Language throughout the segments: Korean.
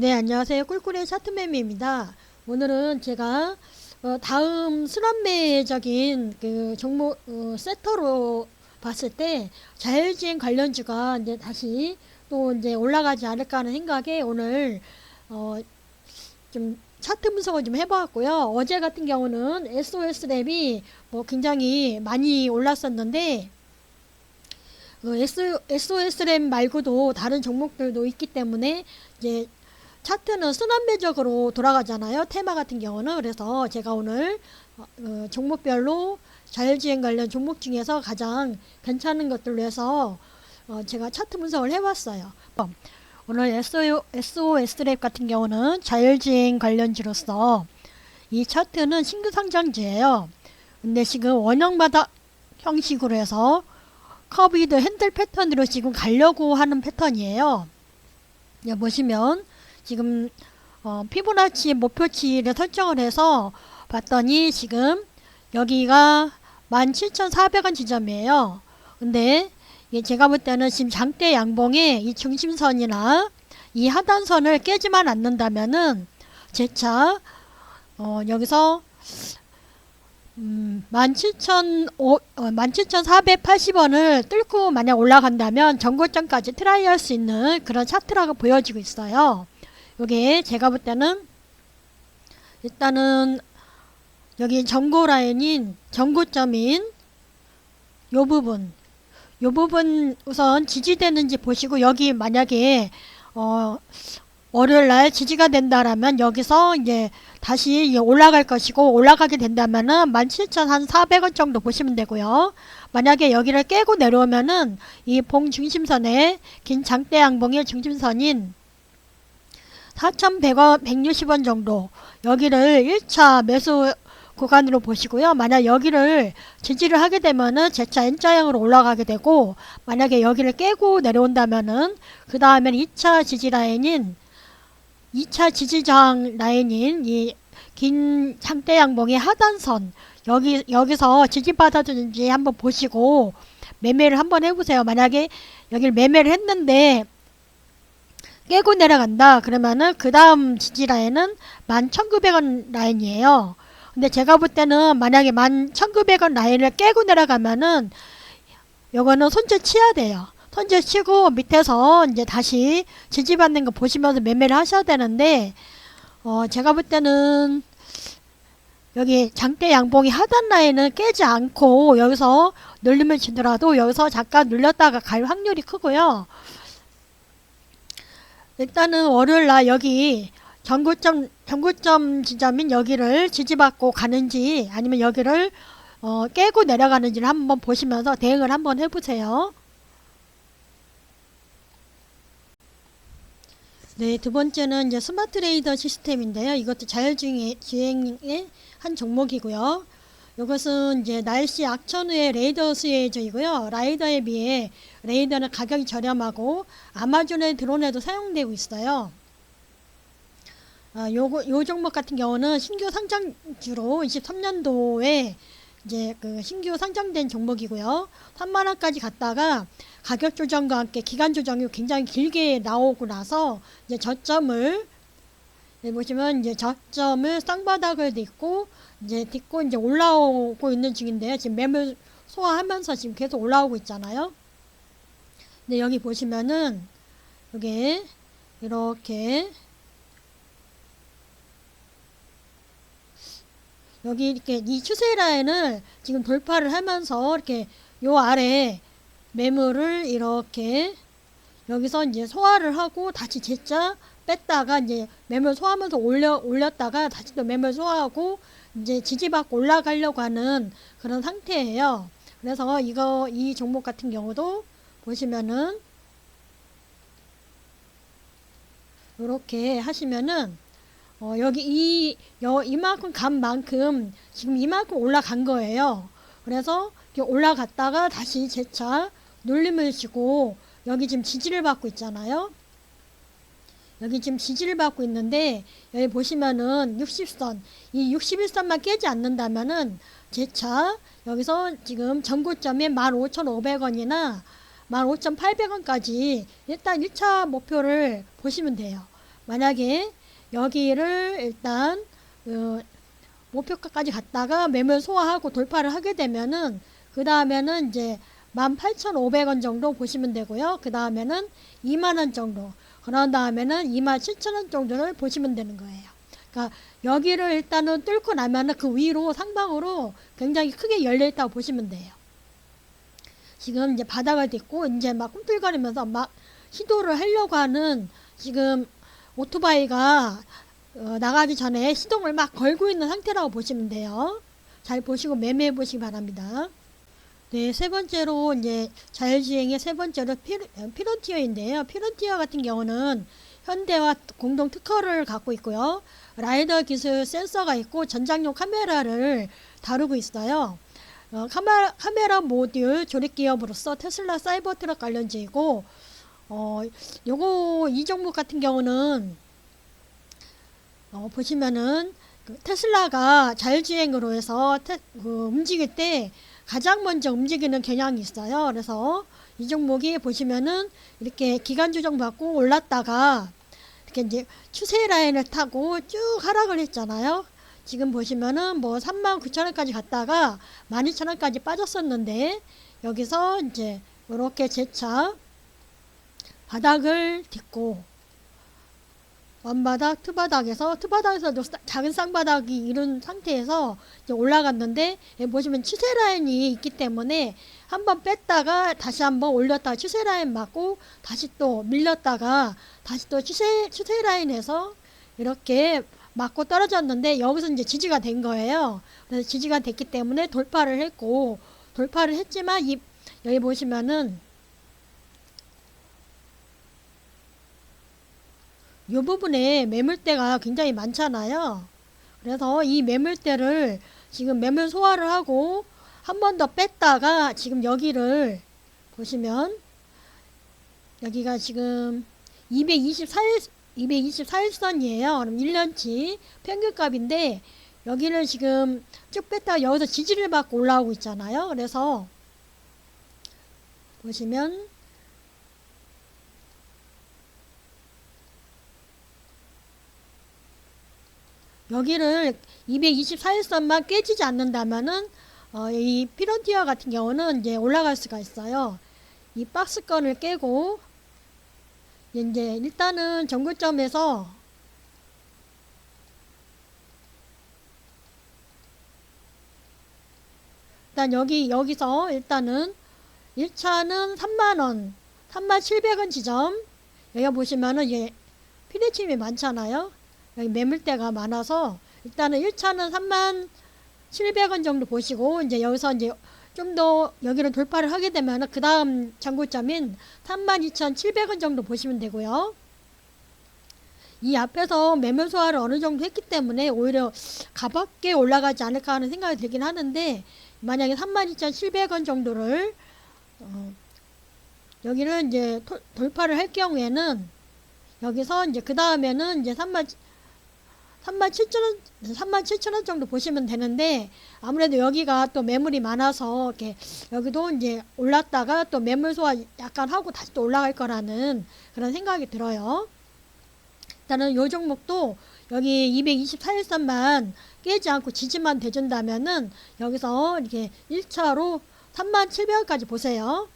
네, 안녕하세요. 꿀꿀의 차트매미입니다. 오늘은 제가 어, 다음 순환매적인 그 종목 어, 세터로 봤을 때 자율주행 관련주가 이제 다시 또 이제 올라가지 않을까 하는 생각에 오늘 어, 좀 차트 분석을 좀 해보았고요. 어제 같은 경우는 SOS 랩이 뭐 굉장히 많이 올랐었는데 그 SOS 램 말고도 다른 종목들도 있기 때문에 이제 차트는 순환매적으로 돌아가잖아요. 테마 같은 경우는 그래서 제가 오늘 어, 어, 종목별로 자율주행 관련 종목 중에서 가장 괜찮은 것들로 해서 어, 제가 차트 분석을 해봤어요. 오늘 SO, SOS 랩 같은 경우는 자율주행 관련주로서 이 차트는 신규 상장주예요. 근데 지금 원형 바닥 형식으로 해서 커비드 핸들 패턴으로 지금 가려고 하는 패턴이에요. 보시면 지금 어, 피보나치 목표치를 설정을 해서 봤더니 지금 여기가 17,400원 지점이에요. 근데 예, 제가 볼 때는 지금 장대 양봉의 이 중심선이나 이 하단선을 깨지만 않는다면은 재차 어, 여기서 음, 17,480원을 뚫고 만약 올라간다면 전고점까지 트라이 할 수 있는 그런 차트라고 보여지고 있어요. 요게 제가 볼 때는 일단은 여기 전고 라인인 전고점인 요 부분 요 부분 우선 지지되는지 보시고 여기 만약에 어 월요일 날 지지가 된다라면 여기서 이제 다시 올라갈 것이고 올라가게 된다면은 17,400원 정도 보시면 되고요. 만약에 여기를 깨고 내려오면은 이 봉 중심선에 긴 장대 양봉의 중심선인 4,100원, 160원 정도 여기를 1차 매수 구간으로 보시고요. 만약 여기를 지지를 하게 되면은 재차 N자형으로 올라가게 되고 만약에 여기를 깨고 내려온다면은 그 다음엔 2차 지지 라인인 2차 지지저항 라인인 이긴 장대 양봉의 하단선 여기 여기서 지지받아주는지 한번 보시고 매매를 한번 해보세요. 만약에 여기를 매매를 했는데 깨고 내려간다 그러면은 그 다음 지지 라인은 11,900원 라인이에요. 근데 제가 볼 때는 만약에 11,900원 라인을 깨고 내려가면은 요거는 손절 치야 돼요. 손절 치고 밑에서 이제 다시 지지받는 거 보시면서 매매를 하셔야 되는데 어 제가 볼 때는 여기 장대 양봉이 하단 라인은 깨지 않고 여기서 눌림을 주더라도 여기서 잠깐 눌렸다가 갈 확률이 크고요. 일단은 월요일 날 여기 전고점 전고점 지점인 여기를 지지받고 가는지 아니면 여기를 어, 깨고 내려가는지를 한번 보시면서 대응을 한번 해보세요. 네, 두 번째는 이제 스마트 레이더 시스템인데요. 이것도 자율주행의 한 종목이고요. 이것은 이제 날씨 악천 후의 레이더 수혜주이고요. 라이더에 비해 레이더는 가격이 저렴하고 아마존의 드론에도 사용되고 있어요. 아, 요거, 요 종목 같은 경우는 신규 상장주로 23년도에 이제 그 신규 상장된 종목이고요. 3만 원까지 갔다가 가격 조정과 함께 기간 조정이 굉장히 길게 나오고 나서 이제 저점을 네, 보시면 이제 저점을 쌍바닥을 딛고 이제 딛고 이제 올라오고 있는 중인데요. 지금 매물 소화하면서 지금 계속 올라오고 있잖아요. 네, 여기 보시면은 이게 이렇게 여기 이렇게 이 추세 라인을 지금 돌파를 하면서 이렇게 요 아래 매물을 이렇게 여기서 이제 소화를 하고 다시 재자 뺐다가 이제 매물 소화하면서 올려 올렸다가 다시 또 매물 소화하고 이제 지지받고 올라가려고 하는 그런 상태예요. 그래서 이거 이 종목 같은 경우도 보시면은 이렇게 하시면은 어 여기 이 여, 이만큼 간 만큼 지금 이만큼 올라간 거예요. 그래서 올라갔다가 다시 재차 눌림을 주고 여기 지금 지지를 받고 있잖아요. 여기 지금 지지를 받고 있는데 여기 보시면은 60선 이 61선만 깨지 않는다면은 재차 여기서 지금 전고점에 15,500원이나 15,800원까지 일단 1차 목표를 보시면 돼요. 만약에 여기를 일단 어, 목표가까지 갔다가 매물 소화하고 돌파를 하게 되면은 그 다음에는 이제 18,500원 정도 보시면 되고요. 그 다음에는 2만원 정도. 그런 다음에는 27,000원 정도를 보시면 되는 거예요. 그러니까 여기를 일단은 뚫고 나면은 그 위로 상방으로 굉장히 크게 열려 있다고 보시면 돼요. 지금 이제 바닥을 딛고 이제 막 꿈틀거리면서 막 시도를 하려고 하는 지금 오토바이가 어, 나가기 전에 시동을 막 걸고 있는 상태라고 보시면 돼요. 잘 보시고 매매해 보시기 바랍니다. 네, 세 번째로 이제 자율주행의 세 번째로 피론, 피론티어인데요. 피론티어 같은 경우는 현대와 공동 특허를 갖고 있고요. 라이더 기술 센서가 있고 전장용 카메라를 다루고 있어요. 어, 카메라, 카메라 모듈 조립 기업으로서 테슬라 사이버 트럭 관련주이고 어, 요거 이 종목 같은 경우는 어, 보시면은 그 테슬라가 자율주행으로 해서 테, 그 움직일 때 가장 먼저 움직이는 경향이 있어요. 그래서 이 종목이 보시면은 이렇게 기간 조정 받고 올랐다가 이렇게 이제 추세 라인을 타고 쭉 하락을 했잖아요. 지금 보시면은 뭐 39,000원까지 갔다가 12,000원까지 빠졌었는데 여기서 이제 이렇게 재차 바닥을 딛고 원바닥, 투바닥에서 투바닥에서도 사- 작은 쌍바닥이 이룬 상태에서 올라갔는데 여기 보시면 추세 라인이 있기 때문에 한번 뺐다가 다시 한번 올렸다가 추세 라인 맞고 다시 또 밀렸다가 다시 또 추세 추세 라인에서 이렇게 맞고 떨어졌는데 여기서 이제 지지가 된 거예요. 그래서 지지가 됐기 때문에 돌파를 했고 돌파를 했지만 이 여기 보시면은 이 부분에 매물대가 굉장히 많잖아요. 그래서 이 매물대를 지금 매물 소화를 하고 한 번 더 뺐다가 지금 여기를 보시면 여기가 지금 224일 224일선이에요. 그럼 1년치 평균값인데 여기를 지금 쭉 뺐다가 여기서 지지를 받고 올라오고 있잖아요. 그래서 보시면 여기를 224일선만 깨지지 않는다면은 어, 이 피론티어 같은 경우는 이제 올라갈 수가 있어요. 이 박스권을 깨고 이제 일단은 정글점에서 일단 여기 여기서 일단은 1차는 3만원 3700원 지점 여기 보시면은 이게 피레침이 많잖아요 매물대가 많아서 일단은 1차는 3만 700원 정도 보시고 이제 여기서 이제 좀 더 여기를 돌파를 하게 되면 그 다음 장고점인 32,700원 정도 보시면 되고요. 이 앞에서 매물 소화를 어느 정도 했기 때문에 오히려 가볍게 올라가지 않을까 하는 생각이 들긴 하는데 만약에 32,700원 정도를 어, 여기를 이제 토- 돌파를 할 경우에는 여기서 이제 그 다음에는 이제 3만 3만 7천원, 3만 7천원 정도 보시면 되는데, 아무래도 여기가 또 매물이 많아서, 이렇게, 여기도 이제 올랐다가 또 매물 소화 약간 하고 다시 또 올라갈 거라는 그런 생각이 들어요. 일단은 요 종목도 여기 224일선만 깨지 않고 지지만 대준다면은 여기서 이렇게 1차로 3만 700원까지 보세요.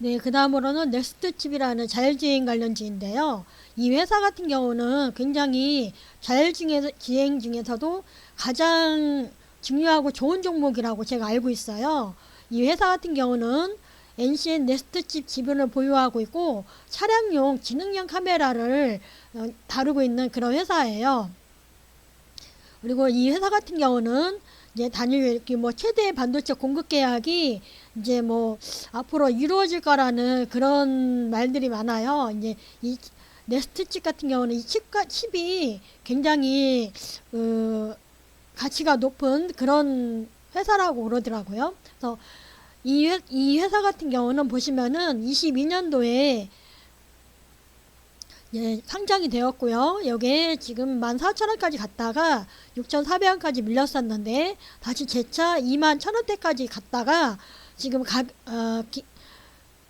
네, 그 다음으로는 넥스트칩이라는 자율주행 관련주인데요. 이 회사 같은 경우는 굉장히 자율주행 중에서도 가장 중요하고 좋은 종목이라고 제가 알고 있어요. 이 회사 같은 경우는 NCN 넥스트칩 지분을 보유하고 있고 차량용 지능형 카메라를 어, 다루고 있는 그런 회사예요. 그리고 이 회사 같은 경우는 이제 단일 뭐 최대 반도체 공급 계약이 이제 뭐 앞으로 이루어질 거라는 그런 말들이 많아요. 이제 이 네스트 칩 같은 경우는 이 칩과 칩이 굉장히 그 가치가 높은 그런 회사라고 그러더라고요. 그래서 이, 회, 이 회사 같은 경우는 보시면은 22년도에 예, 상장이 되었고요. 여기에 지금 14,000원까지 갔다가 6,400원까지 밀렸었는데 다시 재차 21,000원대까지 갔다가 지금 가, 어, 기,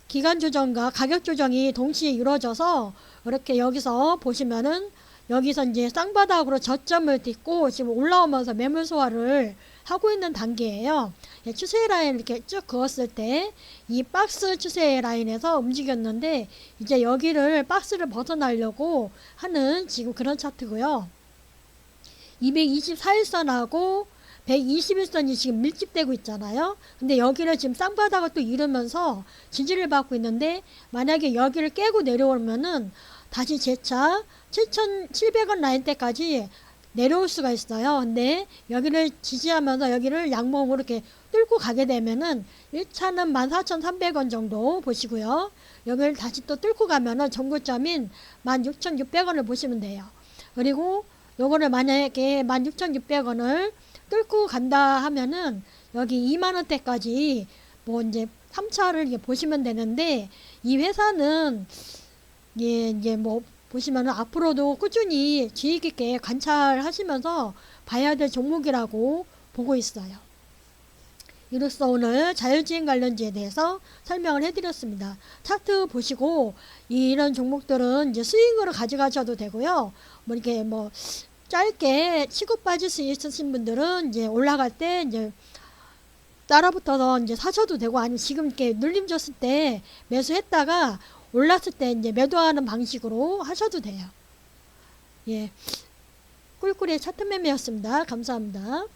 기간 조정과 가격 조정이 동시에 이루어져서 이렇게 여기서 보시면은 여기서 이제 쌍바닥으로 저점을 딛고 지금 올라오면서 매물 소화를 하고 있는 단계예요. 예, 추세 라인 이렇게 쭉 그었을 때 이 박스 추세 라인에서 움직였는데 이제 여기를 박스를 벗어나려고 하는 지금 그런 차트고요. 224일선하고 121선이 지금 밀집되고 있잖아요. 근데 여기를 지금 쌍바닥을 또 이루면서 지지를 받고 있는데 만약에 여기를 깨고 내려오면은 다시 재차 7,700원 라인 때까지 내려올 수가 있어요. 근데 여기를 지지하면서 여기를 양봉으로 이렇게 뚫고 가게 되면은 1차는 14,300원 정도 보시고요. 여기를 다시 또 뚫고 가면은 정고점인 16,600원을 보시면 돼요. 그리고 요거를 만약에 16,600원을 뚫고 간다 하면은 여기 2만원대까지 뭐 이제 3차를 보시면 되는데 이 회사는 예, 이제 뭐 보시면은 앞으로도 꾸준히 주의 깊게 관찰하시면서 봐야 될 종목이라고 보고 있어요. 이로써 오늘 자율주행 관련주에 대해서 설명을 해드렸습니다. 차트 보시고 이런 종목들은 이제 스윙으로 가져가셔도 되고요. 뭐 이렇게 뭐 짧게 치고 빠질 수 있으신 분들은 이제 올라갈 때 이제 따라붙어서 이제 사셔도 되고 아니면 지금 이렇게 눌림 줬을 때 매수했다가 올랐을 때 이제 매도하는 방식으로 하셔도 돼요. 예. 꿀꿀이의 차트 매매였습니다. 감사합니다.